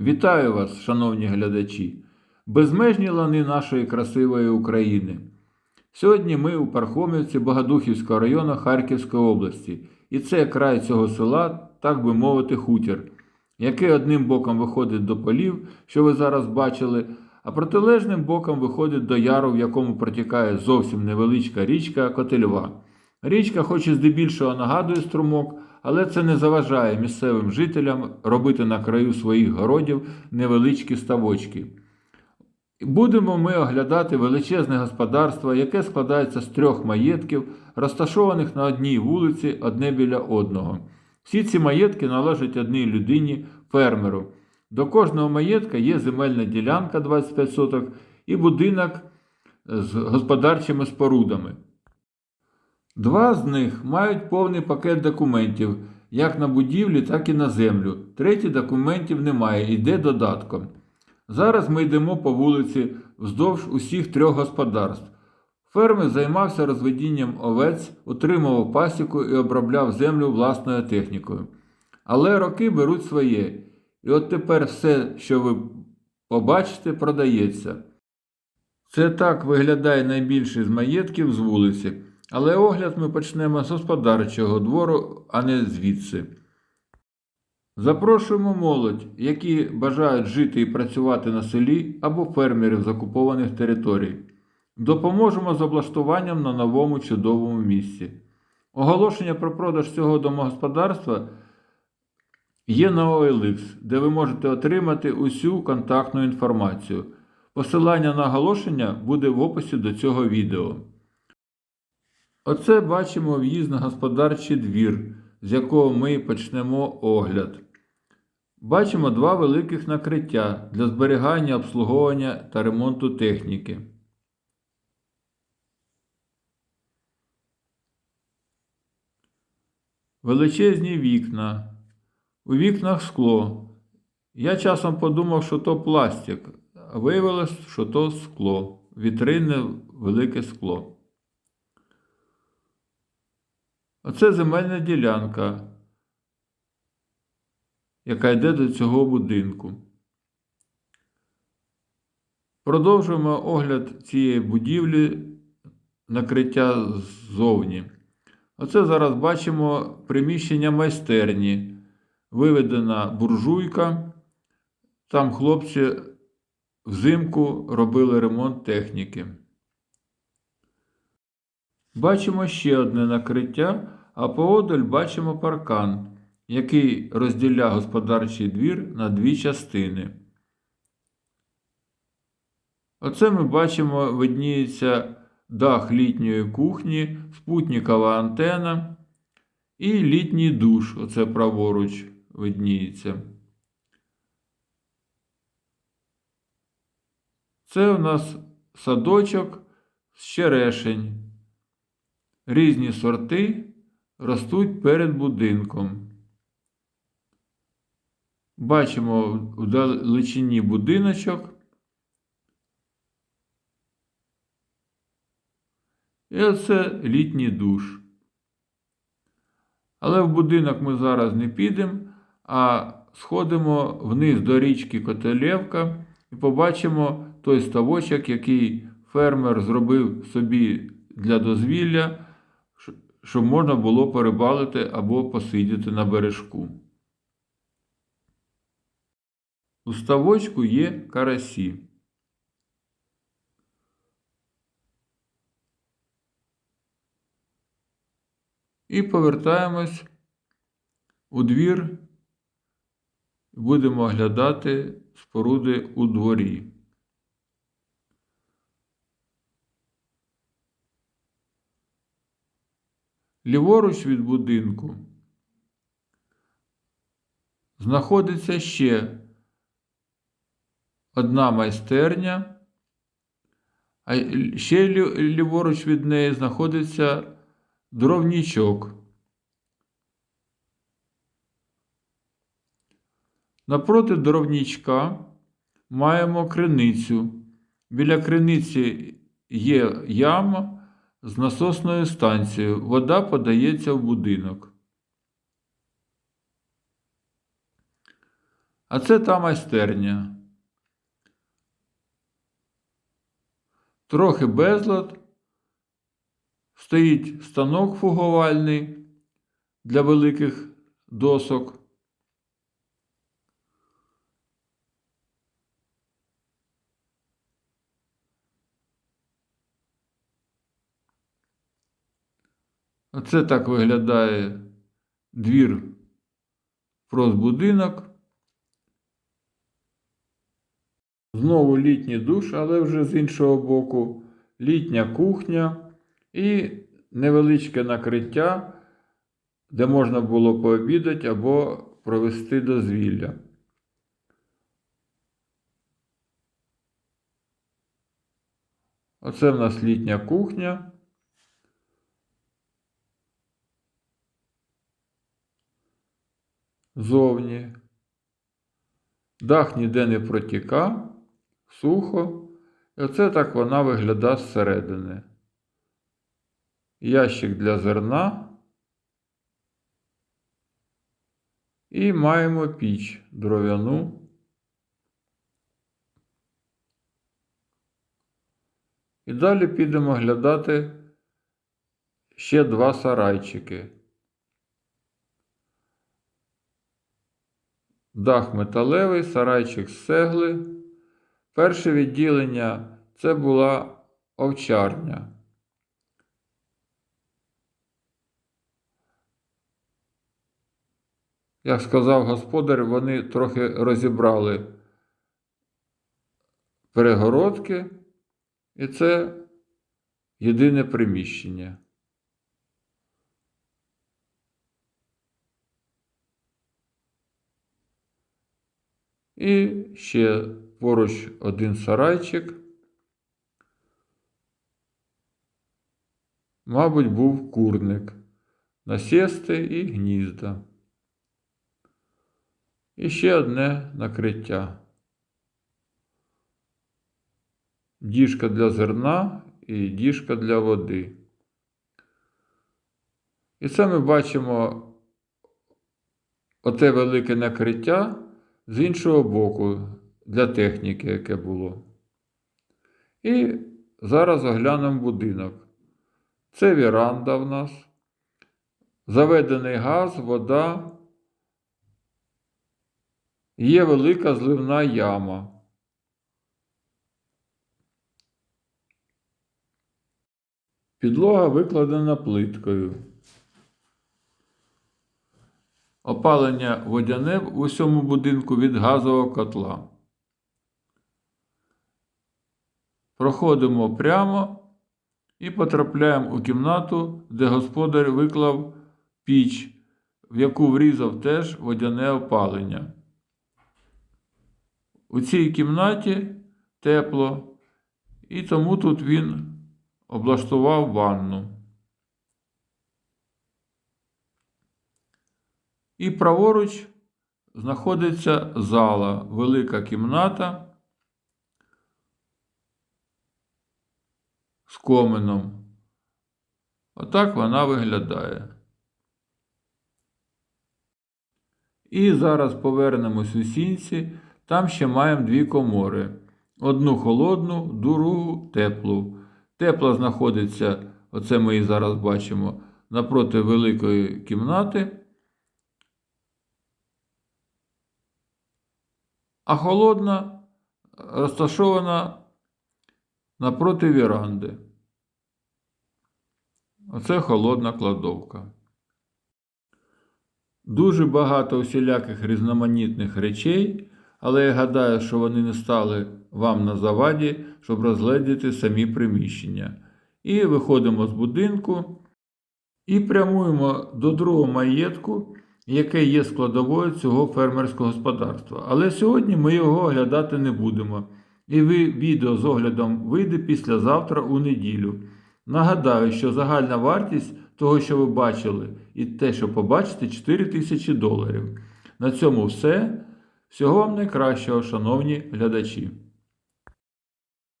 Вітаю вас, шановні глядачі, безмежні лани нашої красивої України. Сьогодні ми у Пархомівці Богодухівського району Харківської області, і це край цього села, так би мовити, хутір, який одним боком виходить до полів, що ви зараз бачили, а протилежним боком виходить до яру, в якому протікає зовсім невеличка річка Котельва. Річка, хоч і здебільшого нагадує струмок, але це не заважає місцевим жителям робити на краю своїх городів невеличкі ставочки. Будемо ми оглядати величезне господарство, яке складається з трьох маєтків, розташованих на одній вулиці одне біля одного. Всі ці маєтки належать одній людині, фермеру. До кожного маєтка є земельна ділянка 25 соток і будинок з господарчими спорудами. Два з них мають повний пакет документів, як на будівлі, так і на землю. Третій документів немає, йде додатком. Зараз ми йдемо по вулиці вздовж усіх трьох господарств. Фермер займався розведінням овець, утримував пасіку і обробляв землю власною технікою. Але роки беруть своє, і от тепер все, що ви побачите, продається. Це так виглядає найбільший з маєтків з вулиці, але огляд ми почнемо з господарчого двору, а не звідси. Запрошуємо молодь, які бажають жити і працювати на селі або фермерів з окупованих територій. Допоможемо з облаштуванням на новому чудовому місці. Оголошення про продаж цього домогосподарства є на OLX, де ви можете отримати усю контактну інформацію. Посилання на оголошення буде в описі до цього відео. Оце бачимо в'їзд на господарчий двір, з якого ми почнемо огляд. Бачимо два великих накриття для зберігання, обслуговування та ремонту техніки. Величезні вікна. У вікнах скло. Я часом подумав, що то пластик, а виявилось, що то скло. Вітринне велике скло. Оце земельна ділянка, яка йде до цього будинку. Продовжуємо огляд цієї будівлі накриття ззовні. Оце зараз бачимо приміщення майстерні. Виведена буржуйка. Там хлопці взимку робили ремонт техніки. Бачимо ще одне накриття, а поодаль бачимо паркан, який розділяє господарчий двір на дві частини. Оце ми бачимо, видніється дах літньої кухні, спутникова антена і літній душ, оце праворуч видніється. Це у нас садочок з черешень. Різні сорти ростуть перед будинком. Бачимо в далечині будиночок. І оце літній душ. Але в будинок ми зараз не підемо, а сходимо вниз до річки Котелєвка і побачимо той ставочок, який фермер зробив собі для дозвілля щоб можна було порибалити або посидіти на бережку. У ставочку є карасі. І повертаємось у двір, будемо оглядати споруди у дворі. Ліворуч від будинку знаходиться ще одна майстерня, а ще ліворуч від неї знаходиться дровнічок. Напроти дровнічка маємо криницю. Біля криниці є яма з насосною станцією. Вода подається в будинок. А це та майстерня. Трохи безлад. Стоїть станок фугувальний для великих досок. Оце так виглядає двір прозбудинок. Знову літній душ, але вже з іншого боку, літня кухня і невеличке накриття, де можна було пообідати або провести дозвілля. Оце в нас літня кухня. Зовні. Дах ніде не протіка, сухо. І оце так вона виглядає зсередини. Ящик для зерна. І маємо піч дров'яну. І далі підемо глядати ще два сарайчики. Дах металевий, сарайчик з цегли. Перше відділення це була овчарня. Як сказав господар, вони трохи розібрали перегородки, і це єдине приміщення. І ще поруч один сарайчик. Мабуть, був курник, насісти і гнізда. І ще одне накриття. Діжка для зерна і діжка для води. І це ми бачимо оте велике накриття з іншого боку для техніки, яке було. І зараз оглянемо будинок. Це віранда в нас. Заведений газ, вода. Є велика зливна яма. Підлога викладена плиткою. Опалення водяне в усьому будинку від газового котла. Проходимо прямо і потрапляємо у кімнату, де господар виклав піч, в яку врізав теж водяне опалення. У цій кімнаті тепло, і тому тут він облаштував ванну. І праворуч знаходиться зала, велика кімната з коменом. Отак вона виглядає. І зараз повернемось у сінці. Там ще маємо дві комори. Одну холодну, другу теплу. Тепла знаходиться, оце ми її зараз бачимо, напроти великої кімнати. А холодна розташована напроти віранди. Оце холодна кладовка. Дуже багато усіляких різноманітних речей, але я гадаю, що вони не стали вам на заваді, щоб розгледіти самі приміщення. І виходимо з будинку і прямуємо до другого маєтку, яке є складовою цього фермерського господарства. Але сьогодні ми його оглядати не будемо. І ви відео з оглядом вийде післязавтра у неділю. Нагадаю, що загальна вартість того, що ви бачили, і те, що побачите, 4 тисячі доларів. На цьому все. Всього вам найкращого, шановні глядачі!